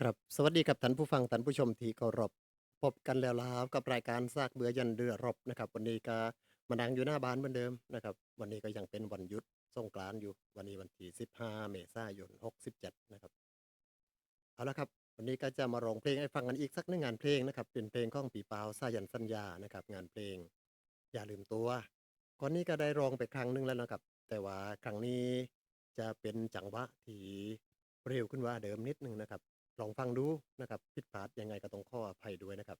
ครับ สวัสดีครับท่านผู้ฟังท่านผู้ชมที่เคารพพบกันแล้วล่ะครับกับรายการซากเบื่อยันเรือรบนะครับ วันนี้ก็มานั่งอยู่หน้าบ้านเหมือนเดิมนะครับ วันนี้ก็ยังเป็นวันหยุดสงกรานต์อยู่ วันนี้วันที่ 15 เมษายน 67 นะครับเอาละครับ วันนี้ก็จะมาร้องเพลงให้ฟังกันอีกสักหนึ่งงานเพลงนะครับ เป็นเพลงของปีเปาสายันสัญญานะครับ งานเพลง อย่าลืมตัวก่อนนี้ก็ได้ร้องไปครั้งหนึงแล้วนะครับ แต่ว่าครั้งนี้จะเป็นจังหวะที่เร็วขึ้นกว่าเดิมนิดนึงนะครับ ลองฟังดูนะครับผิดพลาดยังไงก็ต้องขออภัยด้วยนะครับ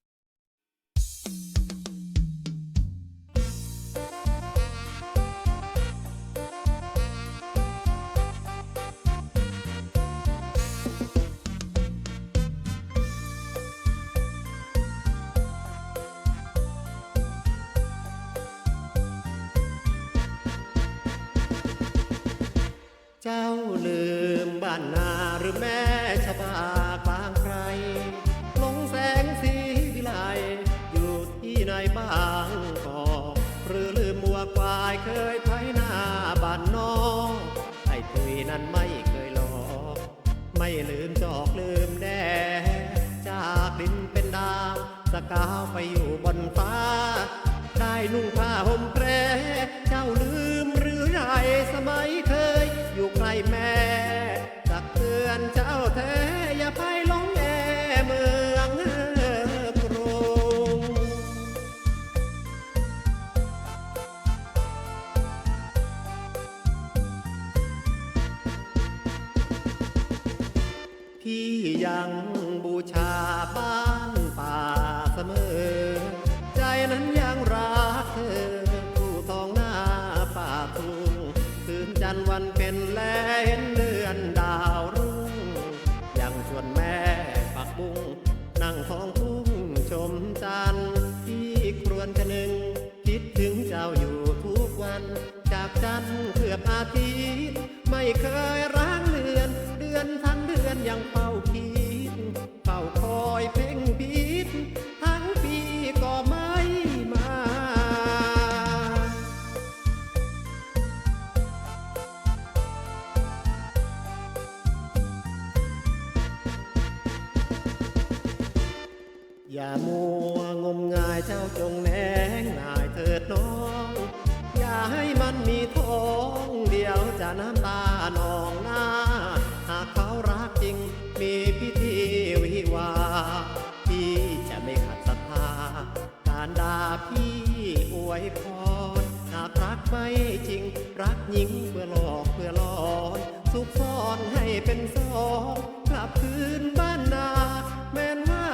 เจ้าลืมบ้านนาหรือแม่ชะบากลาง เคยไถนาบ้านนอกไอ้ทุยนั้นไม่เคยหลอกไม่ลืมจอกลืมแน่จากดินเป็นดาวสกาวไปอยู่บนฟ้า ได้นุ่งผ้าห่มแพรเจ้าลืมหรือไรสมัยเคย อยู่ใกล้แม่ตักเตือนเจ้าแท้อย่าไปหลง พี่ยังบูชาบ้านป่าเสมอ ใจนั้นยังรักเธอผู้ทองหน้าป่าทุ่งคืนจันทร์วันเป็นแลเห็นเดือนดาวรุ่ง ยังชวนแม่ปักบุ้งนั่งท้องทุ่งชมจันทร์ที่ครวนจะนึง คิดถึงเจ้าอยู่ทุกวัน จากจันทร์เกือบอาทิตย์ ไม่เคยร้างเลือน อนทั้งเดือนยังเฝ้าคิดเฝ้าคอยเพ่งพิษทั้งปีก็ไม่มา อย่ามัวงมงายเจ้าจงแหนงนายเถิดน้อง อย่าให้มันมีท้องเดียวจะน้ำตาารดาพี่อวยพรหากรักไม่จริง รักหญิงเพื่อหลอกเพื่อหลอนสุขซ่อนให้เป็นสองกลับคืนบ้านนา แม้ว่า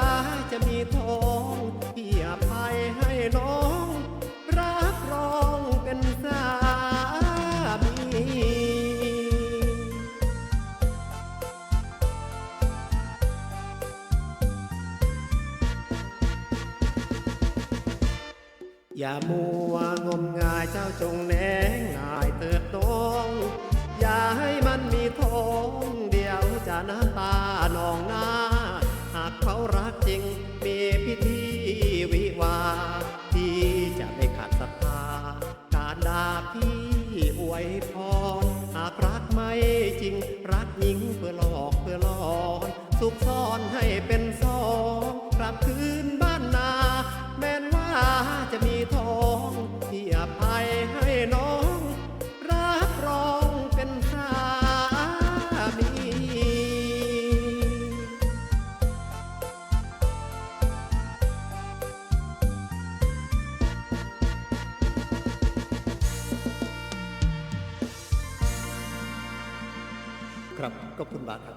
จะมีทองพี่อภัยให้น้อง อย่ามัวงมงายเจ้าจงแนงนายเติบโตอย่าให้มันมีทองเดียวจะน้ำตาหนองหน้า หากเขารักจริงมีพิธีวิวา ที่จะไม่ขัดศรัทธาการดาพี่อวยพรหากรักไม่จริงรักหญิงเพื่อหลอกเพื่อหลอน สุขซ่อนให้เป็น ครับขอบคุณมากครับ